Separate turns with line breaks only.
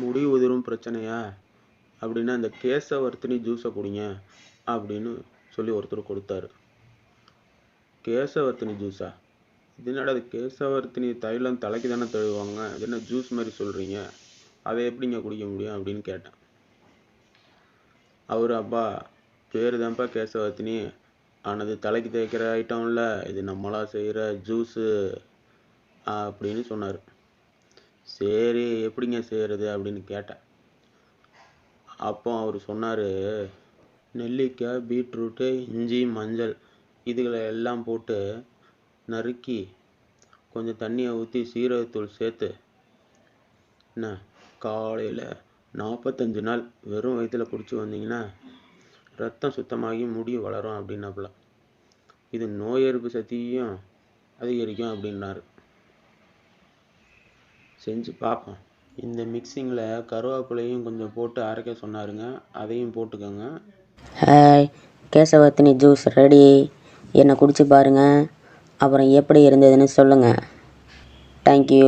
முடி உதிரும் பிரச்சனையா? அப்படின்னா இந்த கேசவர்த்தினி ஜூஸை குடிங்க அப்படின்னு சொல்லி ஒருத்தர் கொடுத்தாரு. கேசவர்த்தினி ஜூஸா இது என்னடா அது கேசவர்த்தினி தைலம் தலைக்கு தானே தழுவாங்க இது என்ன ஜூஸ் மாதிரி சொல்கிறீங்க அதை எப்படிங்க குடிக்க முடியும் அப்படின்னு கேட்டேன். அவர் அப்பா பேர் தான்ப்பா கேசவர்த்தினி. ஆனது தலைக்கு தேய்க்கிற ஐட்டம் இல்லை இது நம்மளா செய்கிற ஜூஸு அப்படின்னு சொன்னார். சரி எப்படிங்க செய்கிறது அப்படின்னு கேட்டேன். அப்போ அவர் சொன்னார் நெல்லிக்காய் பீட்ரூட்டு இஞ்சி மஞ்சள் இதுகளை எல்லாம் போட்டு நறுக்கி கொஞ்சம் தண்ணியை ஊற்றி சீரகத்தூள் சேர்த்து என்ன காலையில் நாற்பத்தஞ்சு நாள் வெறும் வயிற்றில் குடிச்சு வந்தீங்கன்னா ரத்தம் சுத்தமாகி முடி வளரும் அப்படின்னாப்புல. இது நோய் எதிர்ப்பு சக்தியும் அதிகரிக்கும் அப்படின்னாரு. செஞ்சு பார்ப்போம். இந்த மிக்சிங்கில் கருவேப்பிலையும் கொஞ்சம் போட்டு அரைக்க சொன்னாருங்க. அதையும் போட்டுக்கோங்க.
ஹாய் கேசவர்த்தினி ஜூஸ் ரெடி என்னை குடிச்சு பாருங்கள் அப்புறம் எப்படி இருந்ததுன்னு சொல்லுங்கள் தேங்க்யூ